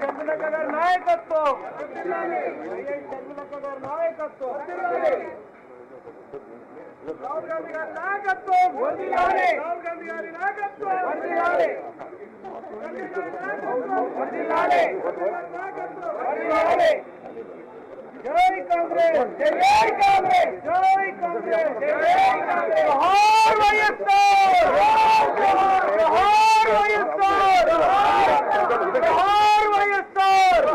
ಚಂದ್ರನಗರ ನಾಯಕತ್ವ ಚಂದ್ರನಗರ ನಾಯಕತ್ವ ರಾಹುಲ್ ಗಾಂಧಿ ಗಾರಿ ನಾಯಕತ್ವ ರಾಹುಲ್ ಗಾಂಧಿ ಗಾರಿ ನಾಯಕತ್ವ ನಾಯಕತ್ವ ನಾಯಕತ್ವ जय कांग्रेस जय कांग्रेस जय कांग्रेस जय कांग्रेस। हर वयस्कर हर वयस्कर हर वयस्कर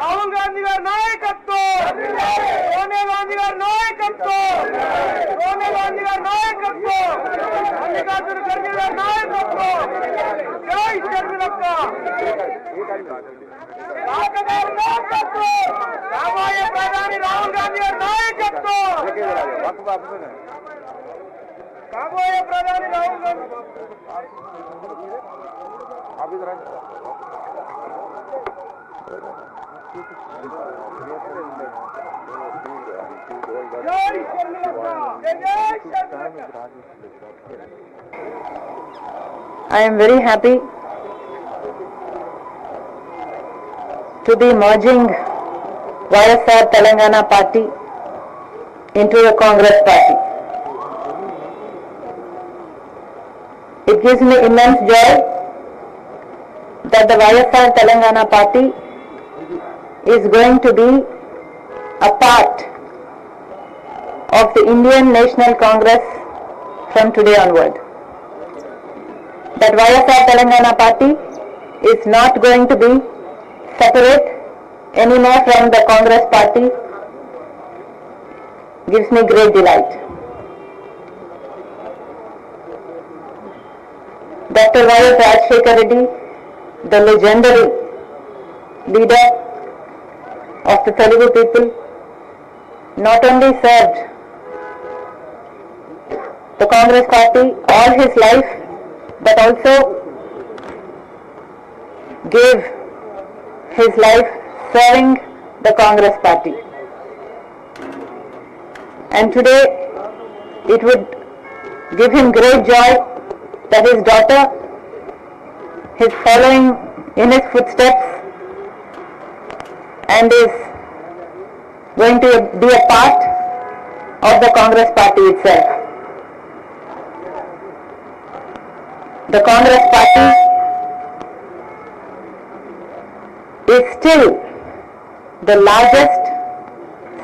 राहुल गांधी का नायकत्व, सोनिया गांधी का नायकत्व, सोनिया गांधी का नायकत्व मल्लिकार्जुन खड़गे का नायकत्व। जय शर्मिलक्का I am very happy to be merging YSR Telangana party into the Congress party. It gives me immense joy that the YSR Telangana party is going to be a part of the Indian National Congress from today onward that YSR Telangana party is not going to be separate anymore from the Congress party gives me great delight. Dr. Y.S. Rajshekar Reddy, the legendary leader of the Telugu people, not only served the Congress party all his life, but also gave his life serving the Congress party. And today it would give him great joy that his daughter is following in his footsteps and is going to be a part of the Congress party itself. the Congress party is still the largest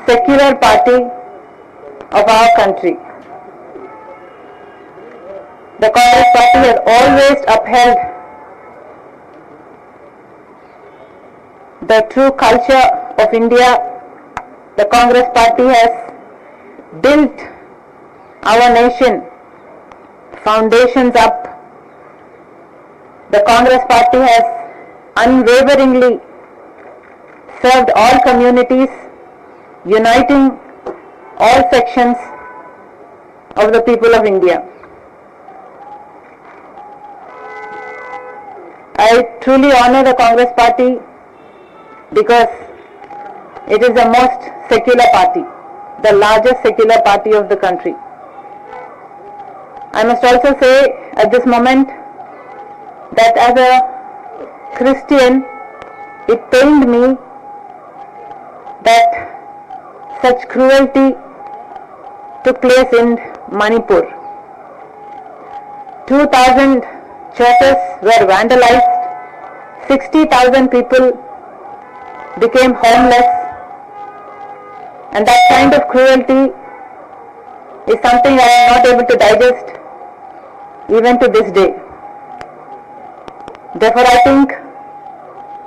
secular party of our country. The Congress party has always upheld the true culture of India. The Congress party has built our nation foundations up the Congress party has unwaveringly served all communities, uniting all sections of the people of India. I truly honor the Congress party because it is the most secular party, the largest secular party of the country. I must also say at this moment that as a Christian, it pained me that such cruelty took place in Manipur. 2000 churches were vandalized, 60,000 people became homeless, and that kind of cruelty is something I am not able to digest even to this day. Therefore, I think,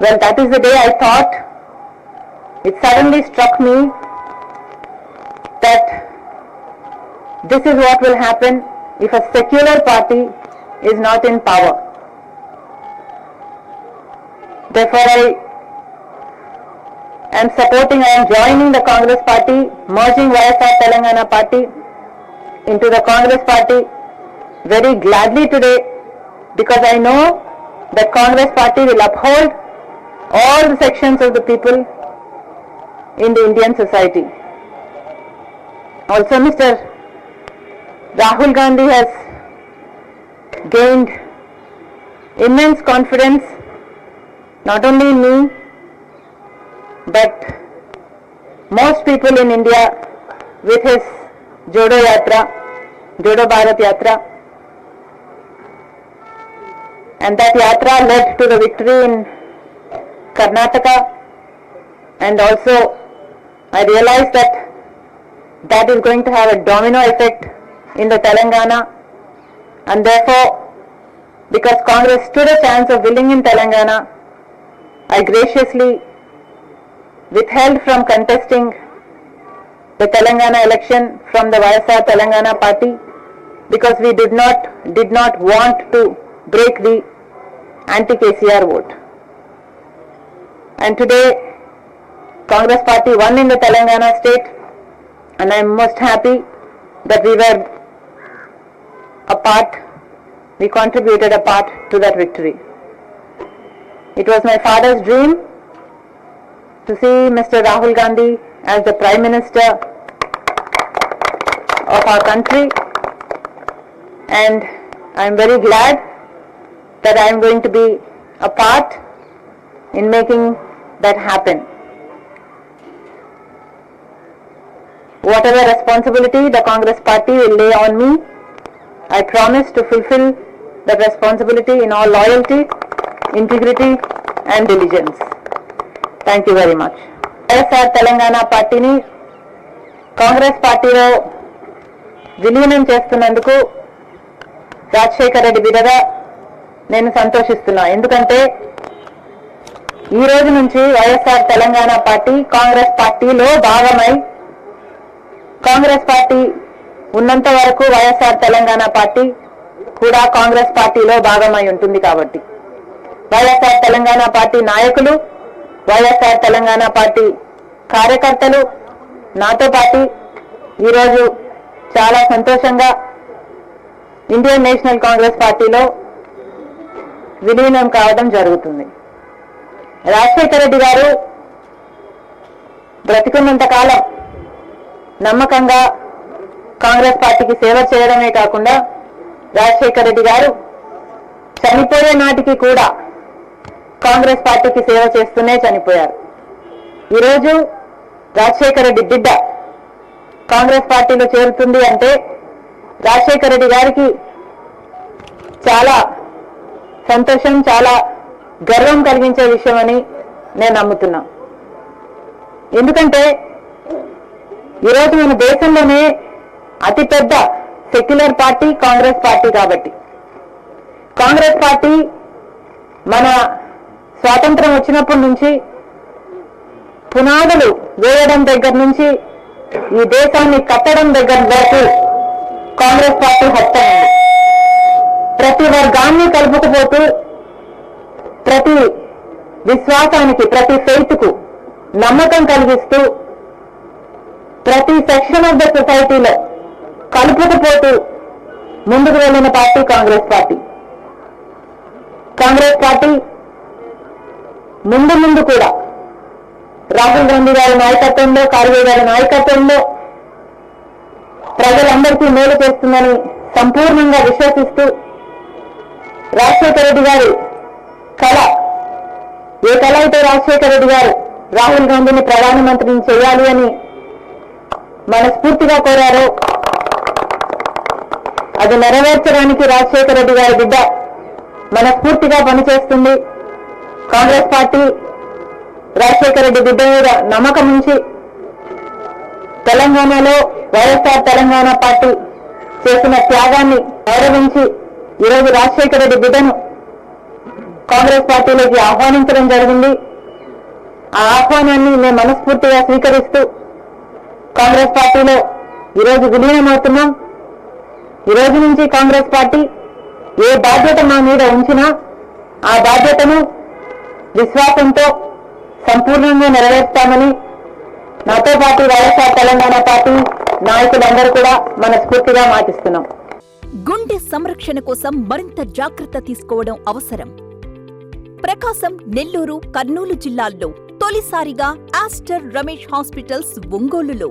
well, that is the day I thought, it suddenly struck me that this is what will happen if a secular party is not in power. Therefore, I am supporting, I am joining the Congress party, merging YSR Telangana party into the Congress party very gladly today because I know that Congress party will uphold all the sections of the people in the Indian society. Also, Mr. Rahul Gandhi has gained immense confidence not only in me but most people in India with his Jodo Yatra, Jodo Bharat Yatra. And that yatra led to the victory in Karnataka and also I realized that that is going to have a domino effect in the Telangana and therefore because Congress stood a chance of winning in Telangana, I graciously withheld from contesting the Telangana election from the YSR Telangana party because we did not, did not want to break the anti-KCR vote. And today, Congress party won in the Telangana state and I am most happy that we were a part, we contributed a part to that victory. It was my father's dream to see Mr. Rahul Gandhi as the Prime Minister of our country and I am very glad that I am going to be a part in making that happen. Whatever responsibility the Congress party will lay on me, I promise to fulfill that responsibility in all loyalty, integrity and diligence. Thank you very much YSR Telangana పార్టీని కాంగ్రెస్ పార్టీలో విలీనం చేస్తున్నందుకు రాజశేఖర రెడ్డి బిడ్డగా నేను సంతోషిస్తున్నా ఎందుకంటే ఈ రోజు నుంచి వైఎస్ఆర్ తెలంగాణ పార్టీ కాంగ్రెస్ పార్టీలో భాగమై కాంగ్రెస్ పార్టీ ఉన్నంత వరకు వైఎస్ఆర్ తెలంగాణ పార్టీ కూడా కాంగ్రెస్ పార్టీలో భాగమై ఉంటుంది కాబట్టి. వైఎస్ఆర్ తెలంగాణ పార్టీ నాయకులు వైఎస్ఆర్ తెలంగాణ పార్టీ కార్యకర్తలు నాతో పాటు ఈరోజు చాలా సంతోషంగా ఇండియన్ నేషనల్ కాంగ్రెస్ పార్టీలో విలీనం కావడం జరుగుతుంది. రాజశేఖర రెడ్డి గారు బ్రతికున్నంత కాలం నమ్మకంగా కాంగ్రెస్ పార్టీకి సేవ చేయడమే కాకుండా రాజశేఖర రెడ్డి గారు చనిపోయే నాటికి కూడా కాంగ్రెస్ పార్టీకి సేవ చేస్తూనే చనిపోయారు. ఈరోజు రాజశేఖర రెడ్డి బిడ్డ కాంగ్రెస్ పార్టీలో చేరుతుంది అంటే రాజశేఖర రెడ్డి గారికి చాలా సంతోషం చాలా గర్వం కలిగించే విషయం అని నేను నమ్ముతున్నా. ఎందుకంటే ఈరోజు మన దేశంలోనే అతిపెద్ద సెక్యులర్ పార్టీ కాంగ్రెస్ పార్టీ కాబట్టి. కాంగ్రెస్ పార్టీ మన స్వాతంత్రం వచ్చినప్పటి నుంచి పునాదులు వేయడం దగ్గర నుంచి ఈ దేశాన్ని కట్టడం దగ్గర వరకు కాంగ్రెస్ పార్టీ హస్తం ప్రతి వర్గాన్ని కలుపుకుపోతూ ప్రతి విశ్వాసానికి ప్రతి ఫెయిత్కు నమ్మకం కలిగిస్తూ ప్రతి సెక్షన్ ఆఫ్ ద సొసైటీలో కలుపుకుపోతూ ముందుకు వెళ్ళిన party Congress party. Congress party ముందు ముందు కూడా రాహుల్ గాంధీ గారి నాయకత్వంలో కార్గే గారి నాయకత్వంలో ప్రజలందరికీ మేలు చేస్తుందని సంపూర్ణంగా విశ్వసిస్తూ రాజశేఖర రెడ్డి గారి కళ ఏ కళ అయితే రాజశేఖర రెడ్డి గారు రాహుల్ గాంధీని ప్రధానమంత్రిని చేయాలి అని మనస్ఫూర్తిగా కోరారో. అది నెరవేర్చడానికి రాజశేఖర రెడ్డి గారి బిడ్డ మనస్ఫూర్తిగా పనిచేస్తుంది. కాంగ్రెస్ పార్టీ రాజశేఖర రెడ్డి బిడ్డ మీద నమ్మకం ఉంచి తెలంగాణలో వైఎస్ఆర్ తెలంగాణ పార్టీ చేసిన త్యాగాన్ని గౌరవించి ఈరోజు రాజశేఖర రెడ్డి బిడ్డను కాంగ్రెస్ పార్టీలోకి ఆహ్వానించడం జరిగింది. ఆ ఆహ్వానాన్ని మేము మనస్ఫూర్తిగా స్వీకరిస్తూ కాంగ్రెస్ పార్టీలో ఈరోజు విలీనమవుతున్నాం. ఈ రోజు నుంచి కాంగ్రెస్ పార్టీ ఏ బాధ్యత మా మీద ఉంచినా ఆ బాధ్యతను విశ్వాసంతో సంపూర్ణంగా నెరవేర్స్తామని నాతో పాటు వైఎస్ఆర్ తెలంగాణ పార్టీ నాయకులందరూ కూడా మనస్ఫూర్తిగా మాటిస్తున్నాం. గుండె సంరక్షణ కోసం మరింత జాగ్రత్త తీసుకోవడం అవసరం. ప్రకాశం నెల్లూరు కర్నూలు జిల్లాల్లో తొలిసారిగా ఆస్టర్ రమేష్ హాస్పిటల్స్ ఒంగోలులో.